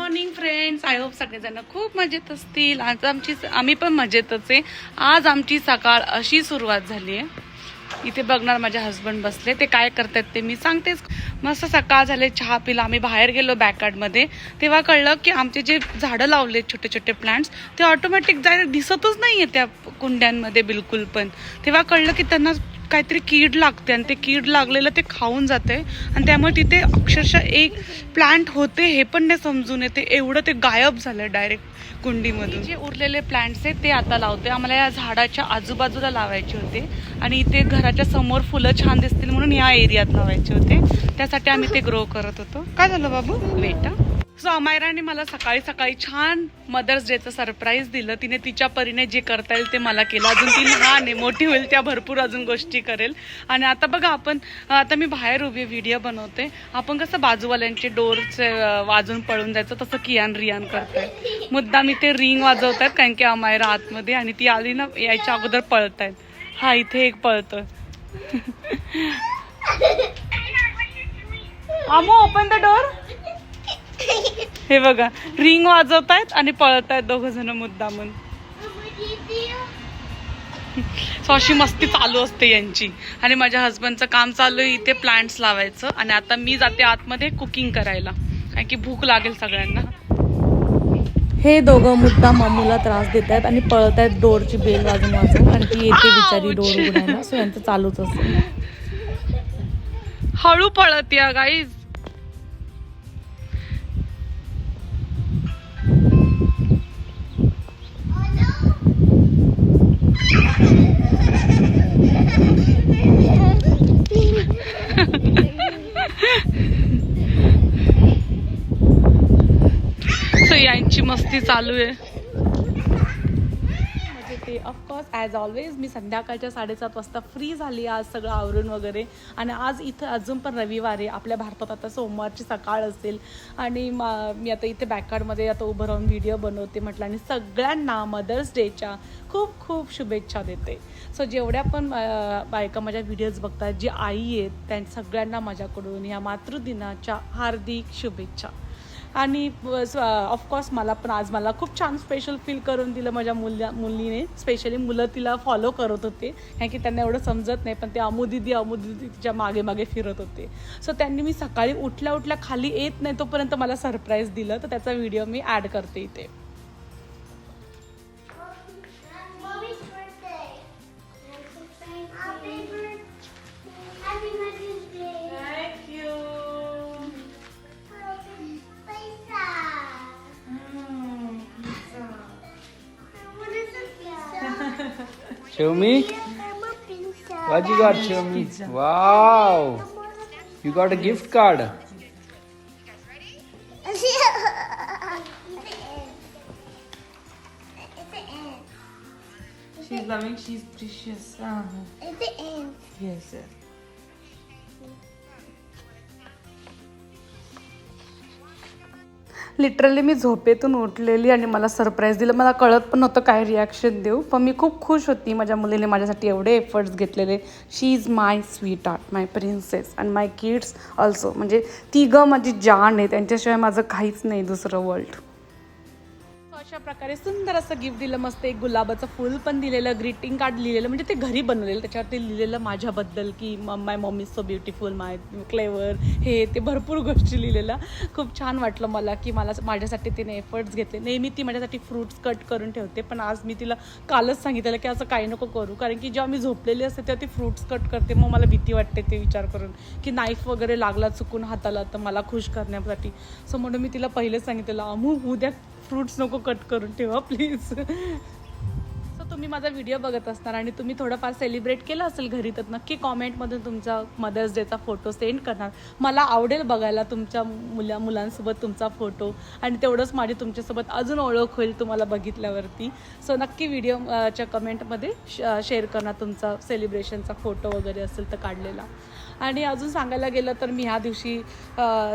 Morning friends I hope सगळेजण खूप मजेत असतील. आज आमची आम्ही पण मजेतच आहे. आज आमची सकाळ अशी सुरुवात झाली आहे. इथे बघणार माझे हस्बंड बसले. ते काय करतात ते मी सांगतेच. मस्त सकाळ झाले. चहा पिला. आम्ही बाहेर गेलो बॅकयार्डमध्ये तेव्हा कळलं की आमचे जे झाडं लावले छोटे छोटे प्लांट्स ते ऑटोमॅटिक जायला दिसतच नाही आहे त्या कुंड्यांमध्ये बिलकुल पण. तेव्हा कळलं की त्यांना काहीतरी कीड लागते आणि ते कीड लागलेलं ते खाऊन जाते. आणि त्यामुळे तिथे अक्षरशः एक प्लांट होते हे पण नाही समजून येते. एवढं ते गायब झालं डायरेक्ट कुंडीमधून. जे उरलेले प्लांट्स आहेत ते आता लावते. आम्हाला या झाडाच्या आजूबाजूला लावायचे होते. आणि इथे घराच्या समोर फुलं छान दिसतील म्हणून या एरियात लावायचे होते. त्यासाठी आम्ही ते ग्रो करत होतो. काय झालं बाबू? वेटा सो अमायराने मला सकाळी सकाळी छान मदर्स डेचं सरप्राईज दिलं. तिने तिच्या परीने जे करता येईल ते मला केलं. अजून ती लहान आहे मोठी होईल त्या भरपूर अजून गोष्टी करेल. आणि आता बघा आपण आता मी बाहेर उभी व्हिडिओ बनवते. आपण कसं बाजूवाल्यांचे डोरचे वाजून पळून जायचं तसं कियान रियान करतोय. मुद्दा मी ते रिंग वाजवत आहेत कारण की अमायरा आतमध्ये आणि ती आली ना यायच्या अगोदर पळत आहेत हा इथे एक पळतोय. आमो ओपन द डोर हे बघा रिंग वाजवतायत आणि पळतायत दोघ जण मुद्दामून. सो अशी मस्ती चालू असते यांची. आणि माझ्या हस्बंडचं काम चालू आहे इथे प्लांट्स लावायचं. आणि आता मी जाते आतमध्ये कुकिंग करायला. कारण की भूक लागेल सगळ्यांना. हे दोघं मुद्दा मम्मूला त्रास देत आहेत आणि पळत आहेत डोरची बेल वाजून वाजून आणि ती येते बिचारी डोर उघडायला सो यांचं चालूच असतं. हळू पळत या गाईज सो मस्ती चालू आहे. म्हणजे ते ऑफकोर्स ॲज ऑलवेज मी संध्याकाळच्या साडेसात वाजता फ्री झाली आज सगळं आवरून वगैरे. आणि आज इथं अजून पण रविवार आहे. आपल्या भारतात आता सोमवारची सकाळ असेल. आणि मी आता इथे बॅकआर्डमध्ये आता उभं राहून व्हिडिओ बनवते म्हटलं. आणि सगळ्यांना मदर्स डेच्या खूप खूप शुभेच्छा देते. सो जेवढ्या पण बायका माझ्या व्हिडिओज बघतात जी आई आहेत त्या सगळ्यांना माझ्याकडून या मातृदिनाच्या हार्दिक शुभेच्छा. आणि ऑफकोर्स मला पण आज मला खूप छान स्पेशल फील करून दिलं माझ्या मुल्या मुलीने. स्पेशली मुलं तिला फॉलो करत होते. कारण की त्यांना एवढं समजत नाही पण ते अमुदिदी अमुदिदी तिच्यामागे मागे फिरत होते. सो त्यांनी मी सकाळी उठल्या उठल्या खाली येत नाही तोपर्यंत मला सरप्राईज दिलं. तर त्याचा व्हिडिओ मी ॲड करते इथे. Show me. What you got, Show me. Wow! You got a gift card. She's loving, she's precious. Uh -huh. It's the end. Yes, sir. Literally मी झोपेतून उठलेली आणि मला सरप्राईज दिलं. मला कळत पण नव्हतं काय रिॲक्शन देऊ. पण मी खूप खुश होती. माझ्या मुलीने माझ्यासाठी एवढे एफर्ट्स घेतलेले. She is my sweetheart my princess and my kids also म्हणजे ती ग माझी जान आहे. त्यांच्याशिवाय माझं काहीच नाही दुसरं वर्ल्ड अशा प्रकारे सुंदर असं गिफ्ट दिलं मस्त एक गुलाबाचं फुल पण दिलेलं ग्रीटिंग कार्ड लिहिलेलं म्हणजे ते घरी बनवलेलं. त्याच्यावरती लिहिलेलं माझ्याबद्दल की my mummy so beautiful my clever हे ते भरपूर गोष्टी लिहिलेलं खूप छान वाटलं मला की मला माझ्यासाठी तिने एफर्ट्स घेतले. नेहमी ती माझ्यासाठी फ्रुट्स कट करून ठेवते पण आज मी तिला कालच सांगितलेलं की असं काही नको करू कारण की जेव्हा मी झोपलेली असते तेव्हा ती फ्रुट्स कट करते. मग मला भीती वाटते ते विचार करून की नाईफ वगैरे लागला चुकून हाताला तर मला खुश करण्यासाठी. सो म्हणून मी तिला पहिलेच सांगितलेलं अमू उद्या फ्रूट्स नको कट करून ठेवा प्लीज सो तुम्ही माझा व्हिडिओ बघत असणार आणि तुम्ही थोडंफार सेलिब्रेट केलं असेल घरी तर नक्की कॉमेंटमधून तुमचा मदर्स डेचा फोटो सेंड करणार. मला आवडेल बघायला तुमच्या मुला मुलांसोबत तुमचा फोटो आणि तेवढंच माझी तुमच्यासोबत अजून ओळख होईल तुम्हाला बघितल्यावरती. सो नक्की व्हिडिओच्या कमेंटमध्ये शेअर करणार तुमचा सेलिब्रेशनचा फोटो वगैरे असेल तर काढलेला. आणि अजून सांगायला गेलं तर मी ह्या दिवशी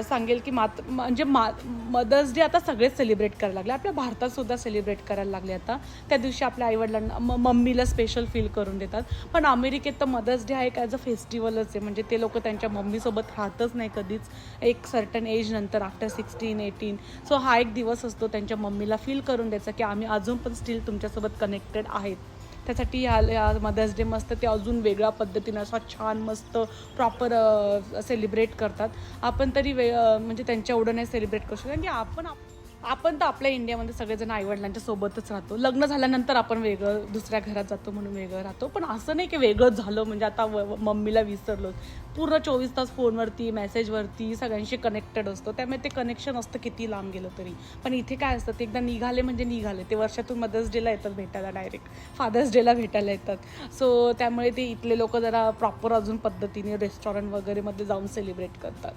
सांगेल की मात म्हणजे मा मदर्स डे आता सगळेच सेलिब्रेट करायला लागले. आपल्या भारतातसुद्धा सेलिब्रेट करायला लागले आता. त्या दिवशी आपल्या आईवडिलांना म मम्मीला स्पेशल फील करून देतात. पण अमेरिकेत तर मदर्स डे हा एक ॲज अ फेस्टिवलच आहे. म्हणजे ते लोक त्यांच्या मम्मीसोबत राहतच नाही कधीच. एक सर्टन एज नंतर आफ्टर सिक्स्टीन एटीन सो हा एक दिवस असतो त्यांच्या मम्मीला फील करून द्यायचा की आम्ही अजून पण स्टील तुमच्यासोबत कनेक्टेड आहेत. त्यासाठी या या मदर्स डे मस्त ते अजून वेगळ्या पद्धतीनं असा छान मस्त प्रॉपर सेलिब्रेट करतात. आपण तरी वे म्हणजे त्यांच्या एवढं नाही सेलिब्रेट करू शकतो. कारण की आपण आप- आपण तर आपल्या इंडियामध्ये सगळेजण आईवडिलांच्या सोबतच राहतो. लग्न झाल्यानंतर आपण वेगळं दुसऱ्या घरात जातो म्हणून वेगळं राहतो. पण असं नाही की वेगळंच झालं म्हणजे आता व- मम्मीला विसरलो. पूर्ण चोवीस तास फोनवरती मेसेजवरती सगळ्यांशी कनेक्टेड असतो. त्यामुळे ते कनेक्शन असतं किती लांब गेलं तरी. पण इथे काय असतं ते एकदा निघाले म्हणजे निघाले. ते वर्षातून मदर्स डेला येतात भेटायला डायरेक्ट फादर्स डेला भेटायला येतात. सो त्यामुळे ते इथले लोक जरा प्रॉपर अजून पद्धतीने रेस्टॉरंट वगैरेमध्ये जाऊन सेलिब्रेट करतात.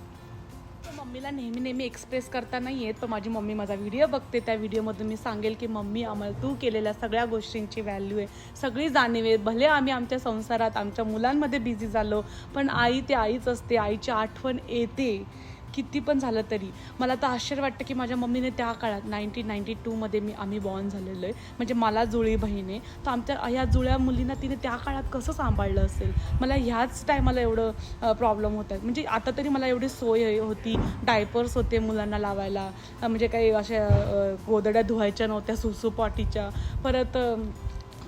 मम्मीला नेहमी नेहमी एक्सप्रेस करता नाही येत पण माझी मम्मी माझा व्हिडिओ बघते. त्या व्हिडिओमधून मी सांगेल की मम्मी आम्हाला तू केलेल्या सगळ्या गोष्टींची व्हॅल्यू आहे. सगळी जाणीव आहे भले आम्ही आमच्या संसारात आमच्या मुलांमध्ये बिझी झालो पण आई ते आईच असते. आईची आठवण येते. किती पण झालं तरी. मला तर आश्चर्य वाटतं की माझ्या मम्मीने त्या काळात नाईन्टीन नाईन्टी टूमध्ये मी आम्ही बॉर्न झालेलो आहे. म्हणजे मला जुळी बहीण. आहे तर आमच्या ह्या जुळ्या मुलींना तिने त्या काळात कसं सांभाळलं असेल? मला ह्याच टायमाला एवढं प्रॉब्लेम होत आहे म्हणजे आता तरी मला एवढी सोय होती. डायपर्स होते मुलांना लावायला. म्हणजे काही अशा गोदड्या धुवायच्या नव्हत्या सुसुपाटीच्या परत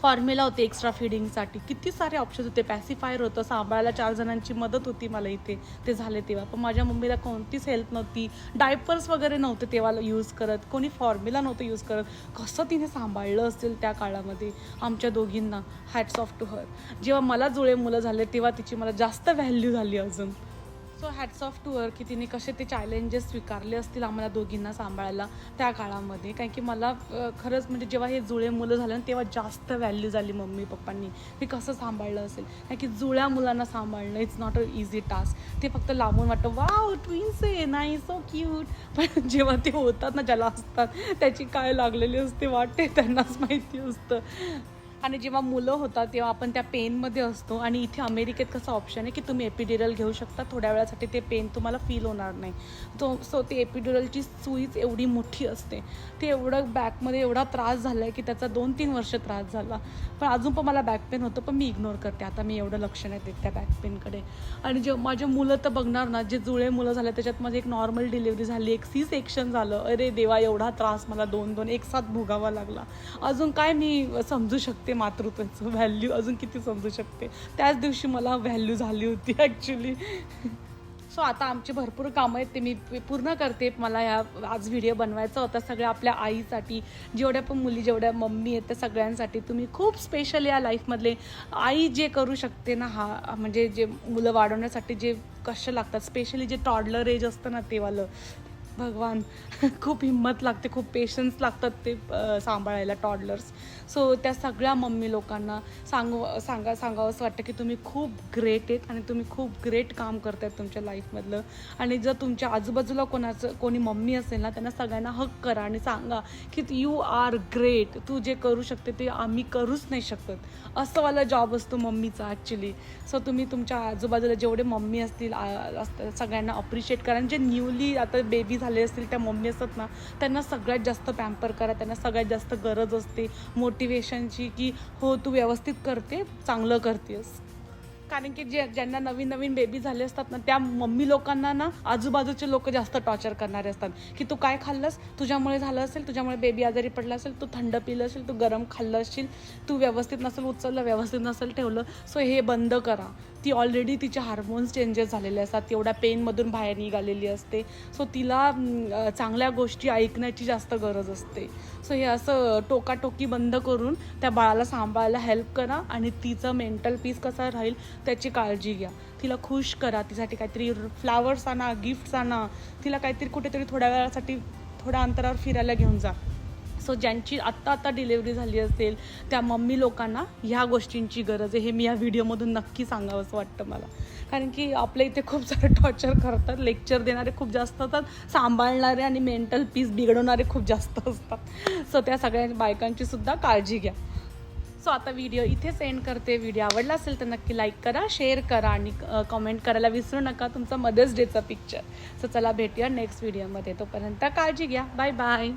फॉर्म्युला होते एक्स्ट्रा फिडिंगसाठी. किती सारे ऑप्शन होते. पॅसिफायर होतं सांभाळायला चार जणांची मदत होती मला इथे. ते झाले तेव्हा. पण माझ्या मम्मीला कोणतीच हेल्प नव्हती. डायपर्स वगैरे नव्हते तेव्हा यूज करत. कोणी फॉर्म्युला नव्हतं यूज करत. कसं तिने सांभाळलं असेल त्या काळामध्ये? आमच्या दोघींना. हॅट्स ऑफ टू हर जेव्हा मला जुळे मुलं झाले तेव्हा तिची मला जास्त व्हॅल्यू झाली अजून. सो हॅट्स ऑफ टूअर की तिने कसे ते चॅलेंजेस स्वीकारले असतील आम्हाला दोघींना सांभाळायला त्या काळामध्ये. कारण की मला खरंच म्हणजे जेव्हा हे जुळे मुलं झाले ना तेव्हा जास्त व्हॅल्यू झाली मम्मी पप्पांनी. ते कसं सांभाळलं असेल? कारण की जुळ्या मुलांना सांभाळणं it's not a easy task ते फक्त लांबून वाटतं वाव ट्विन्स आहे नाही सो क्यूट पण जेव्हा ते होतात ना ज्याला असतात त्याची काय लागलेली असते वाटते त्यांनाच माहिती असतं. आणि जेव्हा मुलं होतात तेव्हा आपण त्या पेनमध्ये असतो. आणि इथे अमेरिकेत कसं ऑप्शन आहे की तुम्ही एपिड्युरल घेऊ शकता. थोड्या वेळासाठी ते पेन तुम्हाला फील होणार नाही. तो सो ते एपिड्युरलची सुईच एवढी मोठी असते. ते एवढं बॅकमध्ये एवढा त्रास झाला आहे की त्याचा दोन तीन वर्ष त्रास झाला. पण अजून पण मला बॅक पेन होतं पण मी इग्नोर करते. आता मी एवढं लक्ष नाही देत त्या बॅक पेनकडे आणि जे माझे मुलं तर बघणार ना जे जुळे मुलं झाले त्याच्यात माझी एक नॉर्मल डिलिव्हरी झाली. एक सी सेक्शन झालं. अरे देवा एवढा त्रास मला दोन दोन एक साथ भोगावा लागला. अजून काय मी समजू शकते? मातृत्वाचं व्हॅल्यू अजून किती समजू शकते? त्याच दिवशी मला व्हॅल्यू झाली होती ॲक्च्युली सो आता आमचे भरपूर कामं आहेत ते मी पूर्ण करते. मला ह्या आज व्हिडिओ बनवायचा होता सगळ्या आपल्या आईसाठी. जेवढ्या पण मुली जेवढ्या मम्मी आहेत त्या सगळ्यांसाठी तुम्ही खूप स्पेशल या लाईफमधले आई जे करू शकते ना हा म्हणजे जे मुलं वाढवण्यासाठी जे कष्ट लागतात स्पेशली जे टॉडलर एज असतं ना तेवालं. भगवान. खूप हिंमत लागते खूप पेशन्स लागतात ते सांभाळायला टॉडलर्स सो त्या सगळ्या मम्मी लोकांना सांगू सांगा सांगावं असं वाटतं की तुम्ही खूप ग्रेट आहेत आणि तुम्ही खूप ग्रेट काम करतायत तुमच्या लाईफमधलं आणि जर तुमच्या आजूबाजूला कोणाचं कोणी मम्मी असेल ना त्यांना सगळ्यांना हक करा आणि सांगा की यू आर ग्रेट तू जे करू शकते ते आम्ही करूच नाही शकत. असं वाला जॉब असतो मम्मीचा ॲक्च्युली सो तुम्ही तुमच्या आजूबाजूला जेवढे मम्मी असतील असतात सगळ्यांना अप्रिशिएट करा. आणि जे न्यूली आता बेबी झाले असतील त्या मम्मी असतात ना त्यांना सगळ्यात जास्त पॅम्पर करा त्यांना सगळ्यात जास्त गरज असते मोटिवेशनची की हो तू व्यवस्थित करते चांगलं करतेस. कारण की जे ज्यांना नवीन नवीन बेबी झाले असतात ना त्या मम्मी लोकांना ना आजूबाजूचे लोक जास्त टॉर्चर करणारे असतात. की तू काय खाल्लंस? तुझ्यामुळे झालं असेल तुझ्यामुळे बेबी आजारी पडला असेल तू थंड पिलं असेल तू गरम खाल्लं असेल तू व्यवस्थित नसेल उचललं व्यवस्थित नसेल ठेवलं. सो हे बंद करा. ती ऑलरेडी तिचे हार्मोन्स चेंजेस झालेले असतात. एवढ्या पेनमधून बाहेर निघालेली असते. सो तिला चांगल्या गोष्टी ऐकण्याची जास्त गरज असते. सो हे असं टोकाटोकी बंद करून त्या बाळाला सांभाळायला हेल्प करा आणि तिचं मेंटल पीस कसा राहील त्याची काळजी घ्या. तिला खुश करा. तिसाठी काहीतरी फ्लावर्स आणा गिफ्ट्स आणा. तिला काहीतरी कुठेतरी थोड्या वेळासाठी थोड्या अंतरावर फिरायला घेऊन जा. सो ज्यांची आत्ता आत्ता डिलेवरी झाली असेल त्या मम्मी लोकांना ह्या गोष्टींची गरज आहे. हे मी या व्हिडिओमधून नक्की सांगावं असं वाटतं मला. कारण की आपल्या इथे खूप सारे टॉर्चर करतात लेक्चर देणारे खूप जास्त असतात सांभाळणारे आणि मेंटल पीस बिघडवणारे खूप जास्त असतात. सो त्या सगळ्या बायकांची सुद्धा काळजी घ्या. सो आता व्हिडिओ इथे सेंड करते. व्हिडिओ आवडला असेल तर नक्की लाईक करा शेअर करा आणि कमेंट करायला विसरू नका तुमचा मदर्स डेचा पिक्चर सो चला भेटूया नेक्स्ट व्हिडिओमध्ये तोपर्यंत काळजी घ्या. Bye bye